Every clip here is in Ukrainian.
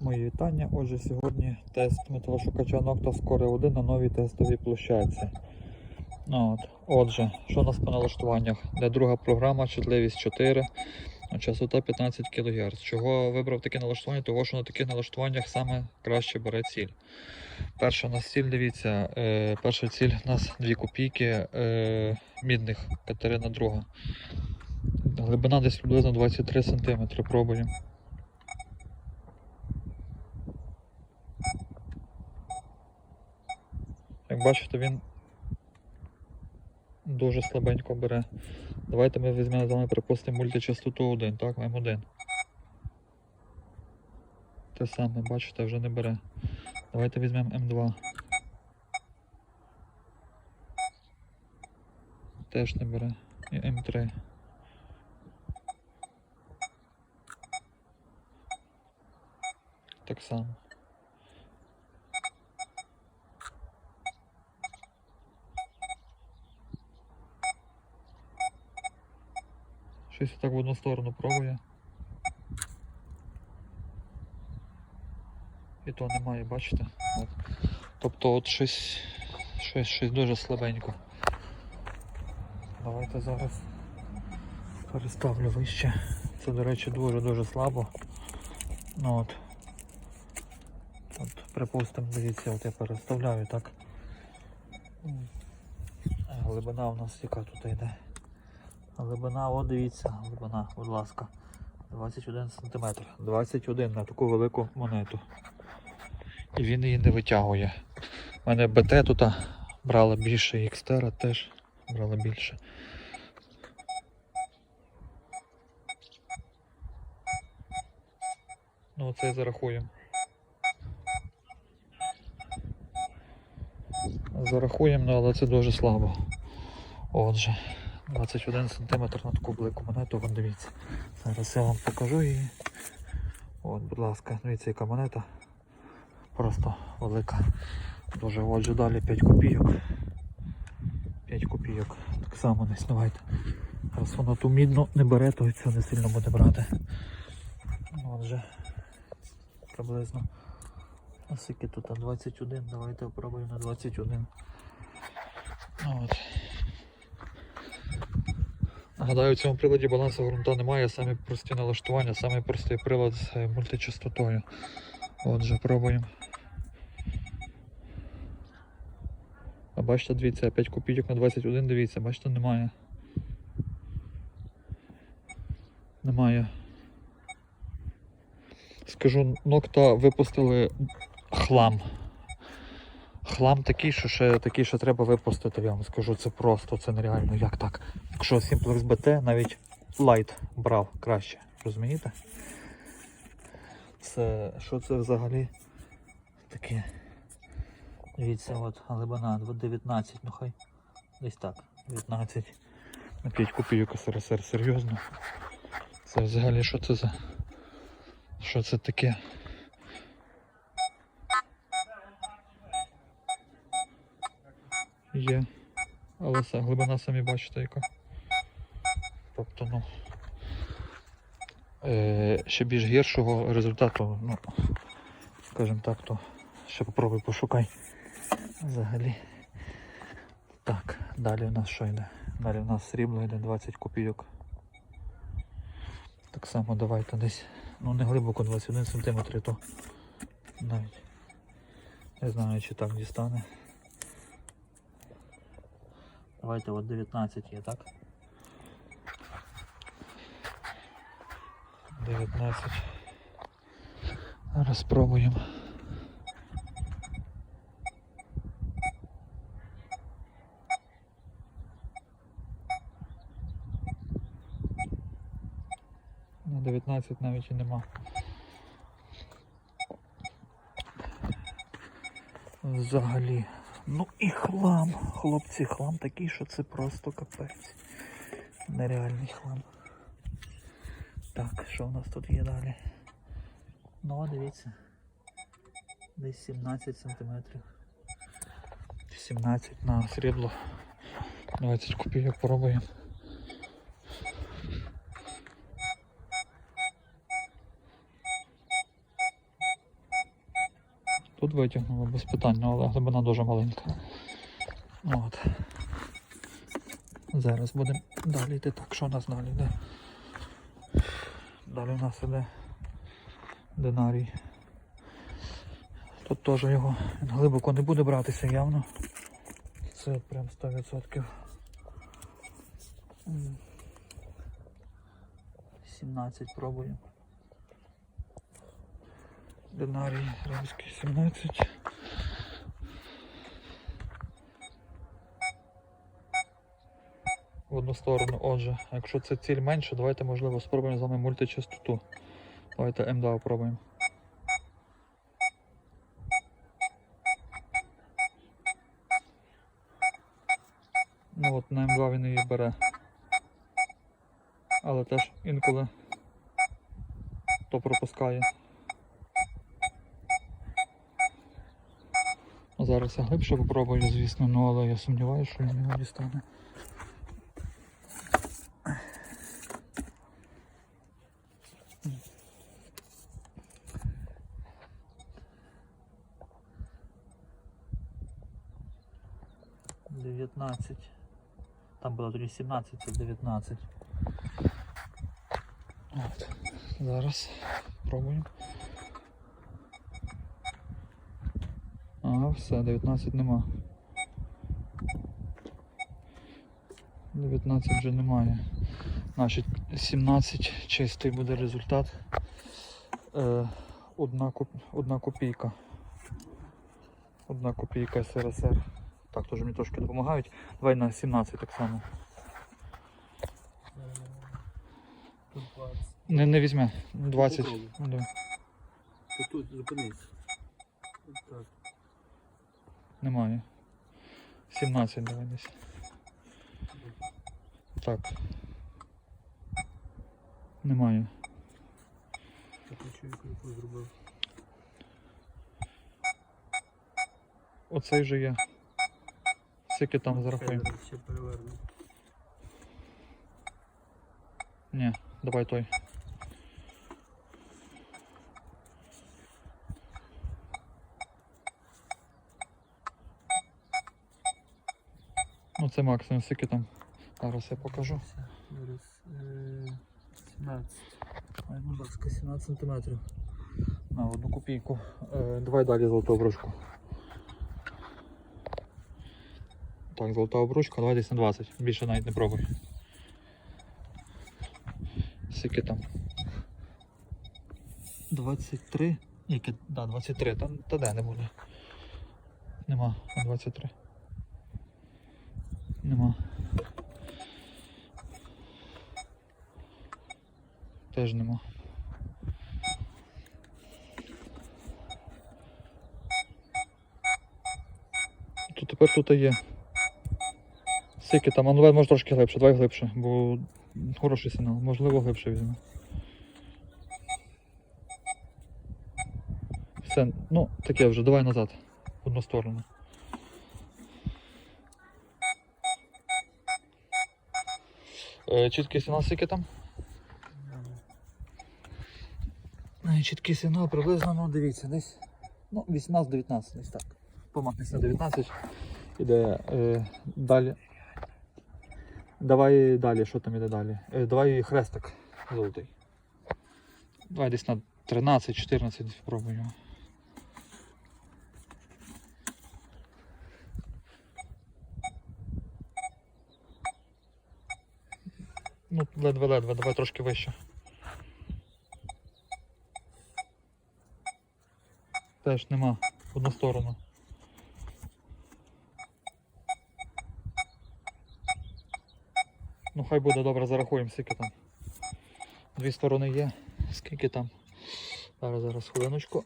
Мої вітання. Отже, сьогодні тест металошукача Nocta Score 1 на новій тестовій площадці. Ну, от. Отже, що у нас по налаштуваннях? Де друга програма, чутливість 4, а частота 15 кГц. Чого вибрав таке налаштування? Того, що на таких налаштуваннях саме краще бере ціль. Перша у нас ціль, дивіться, е, перша ціль у нас 2 копійки е, мідних, Катерина друга. Глибина десь приблизно 23 см. Пробуємо. Як бачите, він дуже слабенько бере. Давайте ми візьмемо з вами, припустимо, мультичастоту 1, так, М1. Те саме, бачите, вже не бере. Давайте візьмемо М2. Теж не бере. І М3. Так само. Щось так в одну сторону пробує. І то немає, бачите? От. Тобто от щось, щось, щось дуже слабенько. Давайте зараз переставлю вище. Це, до речі, дуже-дуже слабо. Ну от. От, припустимо, дивіться, от я переставляю так. Глибина у нас яка тут йде. Глибина, от дивіться, глибина, будь ласка. 21 см. 21 на таку велику монету. І він її не витягує. У мене БТ тут брала більше, і Xterra теж брала більше. Ну це зарахуємо. Зарахуємо, ну, але це дуже слабо. Отже, 21 см на таку велику монету, вон дивіться. Зараз я вам покажу її. От, будь ласка, дивіться, яка монета. Просто велика. Дуже отже далі 5 копійок. 5 копійок. Так само не давайте. Раз воно ту мідну не бере, то і це не сильно буде брати. Отже, приблизно. А скільки тут? А 21, давайте спробуємо на 21. Ну, От. Нагадаю, у цьому приладі балансу ґрунта немає, самі прості налаштування, самий простий прилад з е, мультичастотою. Отже, пробуємо. А бачите, дивіться, 5 копійок на 21, дивіться, бачите, немає. Немає. Скажу, нокта випустили хлам. Хлам такий, що ще такий, що треба випустити, я вам скажу, це просто, це нереально. Як так? Якщо Simplex BT навіть Light брав краще, розумієте? Це що це взагалі таке? Дивіться, от глибина 19, ну хай десь так, 19 на 5 копійок СРСР, серйозно. Це взагалі що це за? Що це таке? Є. Але глибина самі бачите яка. Тобто, ну. Е, ще більш гіршого результату, ну, скажімо так, то ще попробуй пошукай. Взагалі. Так, далі у нас що йде? Далі у нас срібло йде 20 копійок. Так само давайте десь, ну не глибоко 21 см, то навіть не знаю чи так дістане. Давайте от 19 є, так? 19. Зараз спробуємо. На 19 навіть і нема. Взагалі. Ну і хлам, хлопці, хлам такий, що це просто капець. Нереальний хлам. Так, що в нас тут є далі? Ну, а дивіться. Десь 17 сантиметрів. 17 на срібло. 20 копійок пробуємо. Тут витягнуло без питань, ну, але глибина дуже маленька. От. Зараз будемо далі йти. Так, що у нас далі йде? Далі у нас іде динарій. Тут теж його глибоко не буде братися явно. Це прям 100%. М. 17 пробую. Динарій римський 17. В одну сторону, отже, якщо це ціль менше, давайте можливо спробуємо з вами мультичастоту. Давайте М2 пробуємо. Ну от на М2 він її бере. Але теж інколи то пропускає. Зараз я глибше попробую, звісно, ну але я сумніваюся, що він його дістане. Дев'ятнадцять. Там було тоді 17, це 19. От. Зараз пробуємо. Ага, все, 19 нема. 19 вже немає. Значить, 17 чистий буде результат. Е, одна, коп... одна копійка. Одна копійка СРСР. Так, теж мені трошки допомагають. Давай на 17 так само. Не, не візьме. 20. Попробуй. Ну, да. Тут, тут зупинись. Так. Немає. 17 давай десь. Так. Немає. Оцей же є. Скільки там зарахуємо? Ні, давай той. Це максимум, скільки там. Зараз я покажу. Е, 17. Ай, будь ласка, 17 сантиметрів. На одну копійку. Е, давай далі золоту обручку. Так, золота обручка, давай десь на 20. Більше навіть не пробуй. Скільки там? 23. Яке? Да, 23. Та, та де не буде. Нема. 23. Нема. Теж нема. Тут тепер тут є. Скільки там, а ну може трошки глибше, давай глибше, бо хороший сигнал, можливо глибше візьму. Все, ну таке вже, давай назад, в одну сторону. Е, чіткий сигнал скільки там? Е, Чіткий сигнал приблизно, ну дивіться, десь ну, 18-19, десь так. Помахнись на 19. Іде е, далі. Давай далі, що там іде далі? Е, давай хрестик золотий. Давай десь на 13-14 спробуємо. Ну, ледве-ледве, давай трошки вище. Теж нема. В одну сторону. Ну хай буде добре, зарахуємо, скільки там. Дві сторони є. Скільки там? Зараз, зараз хвилиночку.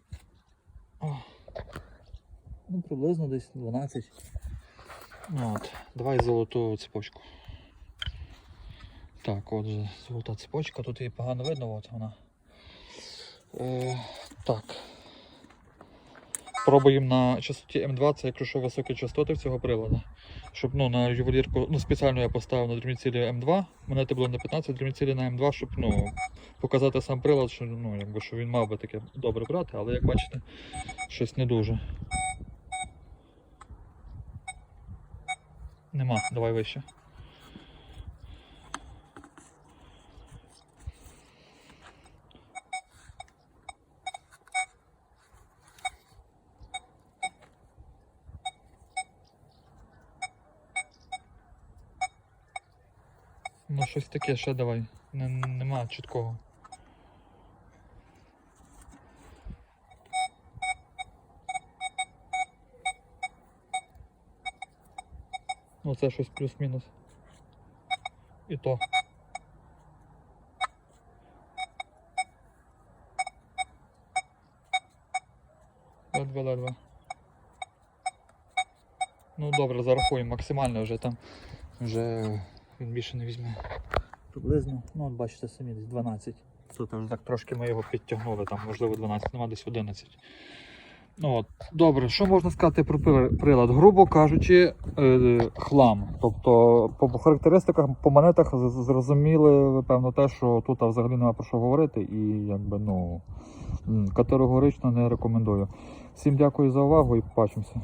Ну, приблизно десь 12. Ну, от. Давай золоту цепочку. Так, отже, золота цепочка, тут її погано видно, от вона. Е, так. Пробуємо на частоті М2, це якщо що високі частоти цього приладу. Щоб ну, на ювелірку, ну спеціально я поставив на дрібні М2, монети було на 15, дрібні цілі на М2, щоб ну, показати сам прилад, що, ну, якби, що він мав би таке добре брати, але як бачите, щось не дуже. Нема, давай вище. Ну, щось таке ще давай. Не, нема чіткого. Ну, це щось плюс-мінус. І то. Ледве-ледве. Ну добре, зарахуємо максимально вже там. Вже він більше не візьме. Приблизно, ну от бачите самі, десь 12. Тут так трошки ми його підтягнули, там можливо 12, нема десь 11. Ну, от. Добре, що можна сказати про прилад? Грубо кажучи, е, хлам. Тобто по характеристиках, по монетах зрозуміли, ви, певно, те, що тут взагалі немає про що говорити, і якби ну категорично не рекомендую. Всім дякую за увагу і побачимося.